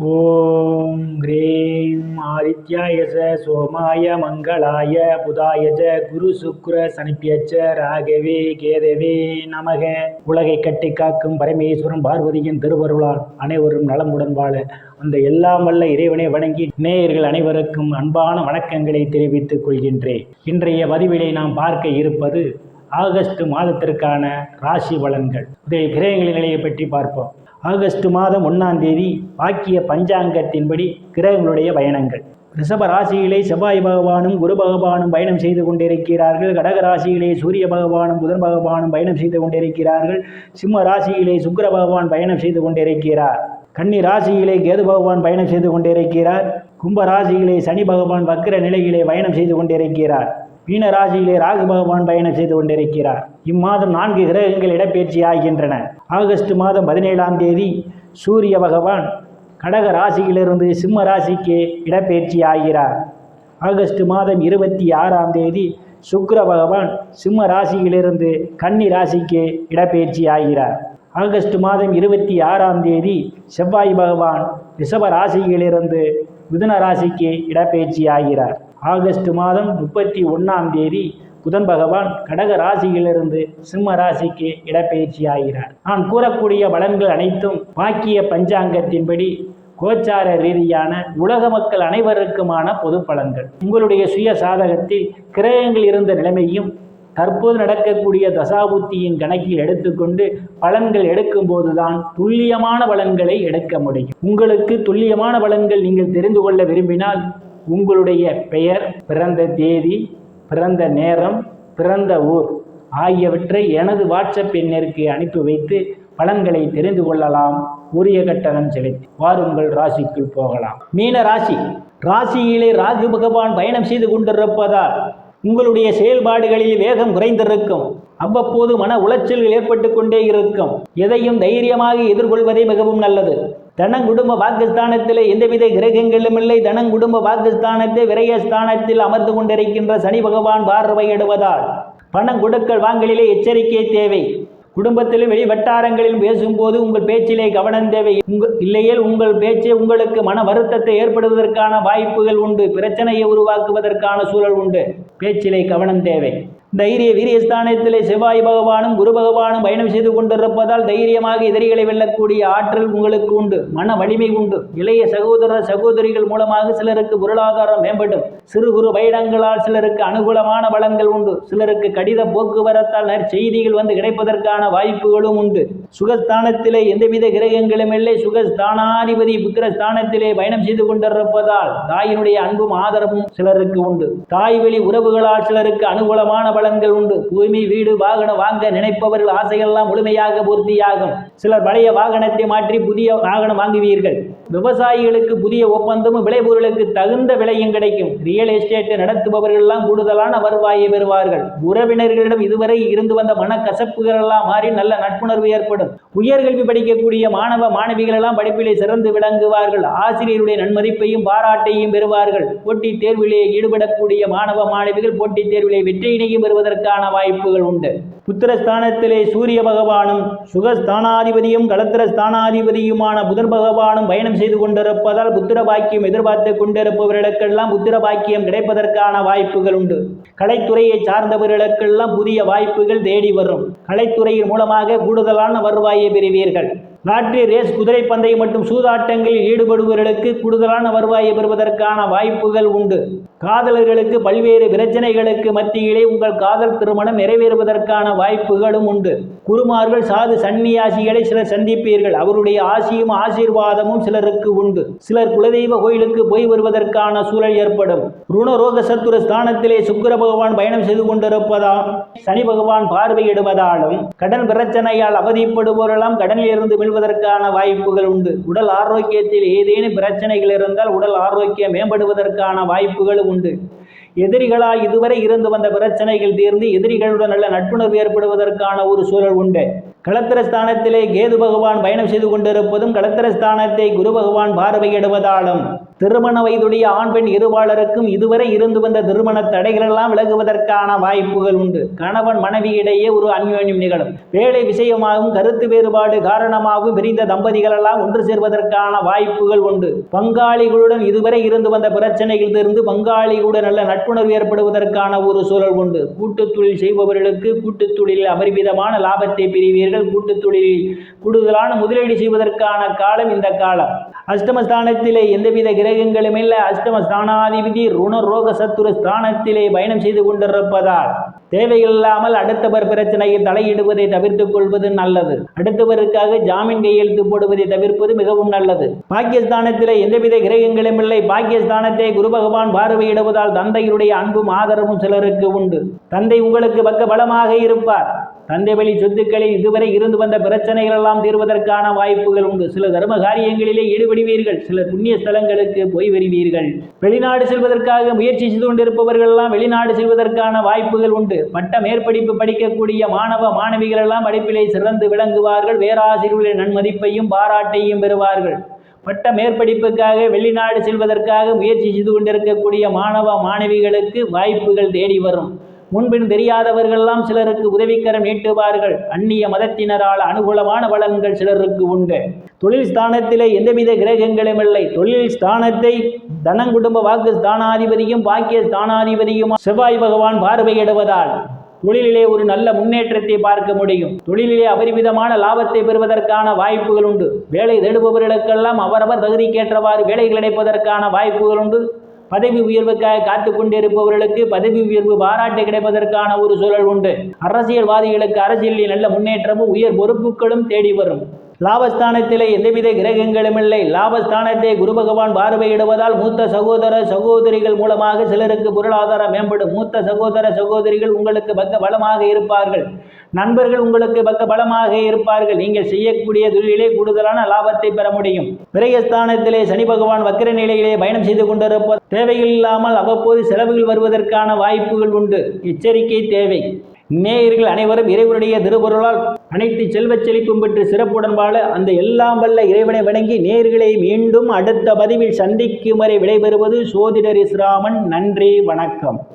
ஓம் ஹ்ரீம் ஆதித்யாய ச சோமாய மங்களாய புதாய ச குரு சுக்ர சனிப்பியச்ச ராகவே கேதவே நமக. உலகை கட்டி காக்கும் பரமேஸ்வரன் பார்வதியின் திருவருளால் அனைவரும் நலமுடன் வாழ. அந்த எல்லாம் வல்ல இறைவனை வணங்கி நேயர்கள் அனைவருக்கும் அன்பான வணக்கங்களை தெரிவித்துக் கொள்கின்றேன். இன்றைய பதிவிலை நாம் பார்க்க இருப்பது ஆகஸ்ட் மாதத்திற்கான ராசி பலன்கள். இதை கிரகங்களின் நிலையை பற்றி பார்ப்போம். ஆகஸ்ட் மாதம் ஒன்றாம் தேதி வாக்கிய பஞ்சாங்கத்தின்படி கிரகங்களுடைய பயணங்கள். ரிஷப ராசியிலே செவ்வாய் பகவானும் குரு பகவானும் பயணம் செய்து கொண்டிருக்கிறார்கள். கடக ராசியிலே சூரிய பகவானும் புதன் பகவானும் பயணம் செய்து கொண்டிருக்கிறார்கள். சிம்ம ராசியிலே சுக்கர பகவான் பயணம் செய்து கொண்டிருக்கிறார். கன்னி ராசியிலே கேது பகவான் பயணம் செய்து கொண்டிருக்கிறார். கும்ப ராசியிலே சனி பகவான் வக்கர நிலையிலே பயணம் செய்து கொண்டிருக்கிறார். மீனராசியிலே ராகு பகவான் பயணம் செய்து கொண்டிருக்கிறார். இம்மாதம் நான்கு கிரகங்கள் இடப்பெயர்ச்சி ஆகின்றன. ஆகஸ்ட் மாதம் பதினேழாம் தேதி சூரிய பகவான் கடக ராசியிலிருந்து சிம்ம ராசிக்கு இடப்பெயர்ச்சி ஆகிறார். ஆகஸ்ட் மாதம் இருபத்தி ஆறாம் தேதி சுக்ர பகவான் சிம்ம ராசியிலிருந்து கன்னி ராசிக்கு இடப்பெயர்ச்சி ஆகிறார். ஆகஸ்ட் மாதம் இருபத்தி ஆறாம் தேதி செவ்வாய் பகவான் ரிஷப ராசியிலிருந்து மிதுன ராசிக்கு இடப்பெயர்ச்சி ஆகிறார். ஆகஸ்ட் மாதம் முப்பத்தி ஒன்றாம் தேதி புதன் பகவான் கடக ராசியிலிருந்து சிம்ம ராசிக்கு இடப்பெயர்ச்சி ஆகிறார். நான் கூறக்கூடிய பலன்கள் அனைத்தும் வாக்கிய பஞ்சாங்கத்தின்படி கோச்சார ரீதியான உலக மக்கள் அனைவருக்குமான பொது பலன்கள். உங்களுடைய சுய சாதகத்தில் கிரகங்கள் இருந்த நிலைமையும் தற்போது நடக்கக்கூடிய தசாபுத்தியின் கணக்கில் எடுத்துக்கொண்டு பலன்கள் எடுக்கும்போதுதான் துல்லியமான பலன்களை எடுக்க முடியும். உங்களுக்கு துல்லியமான பலன்கள் நீங்கள் தெரிந்து கொள்ள விரும்பினால் உங்களுடைய பெயர் பிறந்த தேதி பிறந்த நேரம் பிறந்த ஊர் ஆகியவற்றை எனது வாட்ஸ்அப் எண்ணிற்கு அனுப்பி வைத்து பலன்களை தெரிந்து கொள்ளலாம். உரிய கட்டணம் செலுத்தி வாருங்கள் ராசிக்குள் போகலாம். மீன ராசி ராசியிலே ராகு பகவான் பயணம் செய்து கொண்டிருப்பதால் உங்களுடைய செயல்பாடுகளில் வேகம் குறைந்திருக்கும். அவ்வப்போது மன உளைச்சல்கள் ஏற்பட்டு கொண்டே இருக்கும். எதையும் தைரியமாக எதிர்கொள்வதே மிகவும் நல்லது. தனங் குடும்ப எந்தவித கிரகங்களும் இல்லை. தனங் குடும்ப பாகிஸ்தானத்தை விரயஸ்தானத்தில் அமர்ந்து கொண்டிருக்கின்ற சனி பகவான் பார்வையிடுவதால் பணம் கொடுக்கல் வாங்கலிலே எச்சரிக்கை தேவை. குடும்பத்திலும் வெளி வட்டாரங்களிலும் பேசும்போது உங்கள் பேச்சிலே கவனம் தேவை. உங்கள் இல்லையேல் உங்கள் பேச்சே உங்களுக்கு மன வருத்தத்தை ஏற்படுவதற்கான வாய்ப்புகள் உண்டு. பிரச்சனையை உருவாக்குவதற்கான சூழல் உண்டு. பேச்சிலே கவனம் தேவை. தைரிய வீரியஸ்தானத்திலே செவ்வாய் பகவானும் குரு பகவானும் பயணம் செய்து கொண்டிருப்பதால் தைரியமாக எதிரிகளை வெல்லக்கூடிய ஆற்றல் உங்களுக்கு உண்டு. மன வலிமை உண்டு. இளைய சகோதர சகோதரிகள் மூலமாக சிலருக்கு பொருளாதாரம் மேம்படும். சிறு குறு பயணங்களால் சிலருக்கு அனுகூலமான வளங்கள் உண்டு. சிலருக்கு கடித போக்குவரத்தால் நற்செய்திகள் வந்து கிடைப்பதற்கான வாய்ப்புகளும் உண்டு. சுகஸ்தானத்திலே எந்தவித கிரகங்களும் இல்லை. சுகஸ்தானாதிபதி புத்திரஸ்தானத்திலே பயணம் செய்து கொண்டிருப்பதால் தாயினுடைய அன்பும் ஆதரவும் சிலருக்கு உண்டு. தாய் வழி உறவுகளால் சிலருக்கு அனுகூலமான பலன்கள் உண்டு. தூய்மை வீடு வாகனம் வாங்க நினைப்பவர்கள் ஆசையெல்லாம் முழுமையாக பூர்த்தியாகும். சிலர் பழைய வாகனத்தை மாற்றி புதிய வாகனம் வாங்குவீர்கள். விவசாயிகளுக்கு புதிய ஒப்பந்தமும் விளைபொருளுக்கு தகுந்த விலையும் கிடைக்கும். ரியல் எஸ்டேட்டை நடத்துபவர்கள் எல்லாம் கூடுதலான வருவாயை பெறுவார்கள். உறவினர்களிடம் இதுவரை இருந்து வந்த மனக்கசப்புகள் எல்லாம் மாறி நல்ல நட்புணர்வு ஏற்படும். உயர்கல்வி படிக்கக்கூடிய மாணவ மாணவிகள் எல்லாம் படிப்பிலே சிறந்து விளங்குவார்கள். ஆசிரியருடைய நன்மதிப்பையும் பாராட்டையும் பெறுவார்கள். போட்டித் தேர்விலே ஈடுபடக்கூடிய மாணவ மாணவிகள் போட்டித் தேர்விலே வெற்றியினையும் பெறுவதற்கான வாய்ப்புகள் உண்டு. புத்திரஸ்தானத்திலே சூரிய பகவானும் சுகஸ்தானாதிபதியும் கலத்திர ஸ்தானாதிபதியுமான புதன் பகவானும் பயணம் செய்து கொண்டிருப்பதால் புத்திர பாக்கியம் எதிர்பார்த்து கொண்டிருப்பவர்களுக்கெல்லாம் புத்திர பாக்கியம் கிடைப்பதற்கான வாய்ப்புகள் உண்டு. கலைத்துறையை சார்ந்தவர்களுக்கெல்லாம் புதிய வாய்ப்புகள் தேடி வரும். கலைத்துறையின் மூலமாக கூடுதலான வருவாயை பெறுவீர்கள். லாட்ரி ரேஸ் குதிரை பந்தயம் மற்றும் சூதாட்டங்களில் ஈடுபடுபவர்களுக்கு கூடுதலான வருவாயை பெறுவதற்கான வாய்ப்புகள் உண்டு. காதலர்களுக்கு பல்வேறு பிரச்சனைகளுக்கு மத்தியிலே உங்கள் காதல் திருமணம் நிறைவேறுவதற்கான வாய்ப்புகளும் உண்டு. குருமார்கள் சாது சன்னியாசிகளை சிலர் சந்திப்பீர்கள். அவருடைய ஆசியும் ஆசீர்வாதமும் சிலருக்கு உண்டு. சிலர் குலதெய்வ கோயிலுக்கு போய் வருவதற்கான சூழல் ஏற்படும். ருணரோக சத்துர ஸ்தானத்திலே சுக்கர பகவான் பயணம் செய்து கொண்டிருப்பதால் சனி பகவான் பார்வையிடுவதாலும் கடன் பிரச்சனையால் அவதிப்படுவோரெல்லாம் கடனில் இருந்து பெறுவதற்கான வாய்ப்புகள் உண்டு. உடல் ஆரோக்கியத்தில் ஏதேனும் பிரச்சனைகள் இருந்தால் உடல் ஆரோக்கியம் மேம்படுவதற்கான வாய்ப்புகளும் உண்டு. எதிரிகளால் இதுவரை இருந்து வந்த பிரச்சனைகள் தீர்ந்து எதிரிகளுடன் நல்ல நட்புணர்வு ஏற்படுவதற்கான ஒரு சூழல் உண்டு. களத்திரஸ்தானத்திலே கேது பகவான் பயணம் செய்து கொண்டிருப்பதும் களத்திரஸ்தானத்தை குரு பகவான் பார்வையிடுவதாலும் திருமண வயதுடைய ஆண் பெண் இருவாளருக்கும் இதுவரை இருந்து வந்த திருமண தடைகளெல்லாம் விலகுவதற்கான வாய்ப்புகள் உண்டு. கணவன் மனைவியிடையே ஒரு அந்யோன்யம் நிகழும். வேலை விஷயமாகவும் கருத்து வேறுபாடு காரணமாகவும் பிரிந்த தம்பதிகளெல்லாம் ஒன்று சேர்வதற்கான வாய்ப்புகள் உண்டு. பங்காளிகளுடன் இதுவரை இருந்து வந்த பிரச்சனைகள் இருந்து பங்காளிகளுடன் நல்ல நட்புணர்வு ஏற்படுவதற்கான ஒரு சூழல் உண்டு. கூட்டுத் தொழில் செய்பவர்களுக்கு கூட்டுத் தொழிலில் அபரிமிதமான லாபத்தை பெறுவீர்கள். கூட்டுத் தொழிலில் கூடுதலான முதலீடு செய்வதற்கான காலம் இந்த காலம். அஷ்டமஸ்தானத்திலே எந்தவித கிரகங்களும் இல்லை. அஷ்டமஸ்தானாதிபதி ருண ரோக சத்துரு ஸ்தானத்திலே பயணம் செய்து கொண்டிருப்பதால் தேவையில்லாமல் அடுத்தவர் பிரச்சனையில் தலையிடுவதை தவிர்த்துக் கொள்வது நல்லது. அடுத்தவருக்காக ஜாமீன் கையெழுத்து போடுவதை தவிர்ப்பது மிகவும் நல்லது. பாகிஸ்தானத்திலே எந்தவித கிரகங்களும் இல்லை. பாகிஸ்தானத்தை குரு பகவான் பார்வையிடுவதால் தந்தையுடைய அன்பும் ஆதரவும் சிலருக்கு உண்டு. தந்தை உங்களுக்கு பக்க பலமாக இருப்பார். தந்தை சொத்துக்களை சொத்துக்களில் இதுவரை இருந்து வந்த பிரச்சனைகள் எல்லாம் தீர்வதற்கான வாய்ப்புகள் உண்டு. சில தர்ம காரியங்களிலே ஈடுபடுவீர்கள் சில புண்ணிய ஸ்தலங்களுக்கு போய் வருவீர்கள். வெளிநாடு செல்வதற்காக முயற்சி செய்து கொண்டிருப்பவர்கள் எல்லாம் வெளிநாடு செல்வதற்கான வாய்ப்புகள் உண்டு. பட்ட மேற்படிப்பு படிக்கக்கூடிய மாணவ மாணவிகள் எல்லாம் படிப்பிலே சிறந்து விளங்குவார்கள். வேறாசிரியர்களின் நன்மதிப்பையும் பாராட்டையும் பெறுவார்கள். பட்ட மேற்படிப்புக்காக வெளிநாடு செல்வதற்காக முயற்சி செய்து கொண்டிருக்கக்கூடிய மாணவ மாணவிகளுக்கு வாய்ப்புகள் தேடி வரும். முன்பின் தெரியாதவர்கள்லாம் சிலருக்கு உதவிக்கரம் நீட்டுவார்கள். அந்நிய மதத்தினரால் அனுகூலமான பலன்கள் சிலருக்கு உண்டு. தொழில் ஸ்தானத்திலே எந்தவித கிரகங்களும் இல்லை. தொழில் ஸ்தானத்தை தனங்குடும்ப வாக்கு ஸ்தானாதிபதியும் பாக்கிய ஸ்தானாதிபதியும் செவ்வாய் பகவான் பார்வையிடுவதால் தொழிலிலே ஒரு நல்ல முன்னேற்றத்தை பார்க்க முடியும். தொழிலிலே அபரிமிதமான லாபத்தை பெறுவதற்கான வாய்ப்புகள் உண்டு. வேலை தேடுபவர்களுக்கெல்லாம் அவரவர் தகுதிக்கேற்றவாறு வேலைகள் கிடைப்பதற்கான வாய்ப்புகள் உண்டு. பதவி உயர்வுக்காக காத்து கொண்டிருப்பவர்களுக்கு பதவி உயர்வு பாராட்டு கிடைப்பதற்கான ஒரு சூழல் உண்டு. அரசியல்வாதிகளுக்கு அரசியலில் நல்ல முன்னேற்றமும் உயர் பொறுப்புகளும் தேடி வரும். லாபஸ்தானத்திலே எந்தவித கிரகங்களும் இல்லை. லாபஸ்தானத்தை குரு பகவான் பார்வையிடுவதால் மூத்த சகோதர சகோதரிகள் மூலமாக சிலருக்கு பொருளாதாரம் மேம்படும். மூத்த சகோதர சகோதரிகள் உங்களுக்கு பக்க பலமாக இருப்பார்கள். நண்பர்கள் உங்களுக்கு பக்க பலமாக இருப்பார்கள். நீங்கள் செய்யக்கூடிய தொழிலே கூடுதலான லாபத்தை பெற முடியும். விரயஸ்தானத்திலே சனி பகவான் வக்கிர நிலையிலே பயணம் செய்து கொண்டிருப்ப தேவையில்லாமல் அவ்வப்போது செலவுகள் வருவதற்கான வாய்ப்புகள் உண்டு. எச்சரிக்கை தேவை. நேயர்கள் அனைவரும் இறைவனுடைய திருவருளால் அனைத்து செல்வச் செழிப்பும் பெற்று சிறப்புடன் வாழ அந்த எல்லாம் வல்ல இறைவனை வணங்கி நேர்களை மீண்டும் அடுத்த பதிவில் சந்திக்கும் வரை விடைபெறுவது சோதிடர் இஸ்ராமன் நன்றி வணக்கம்.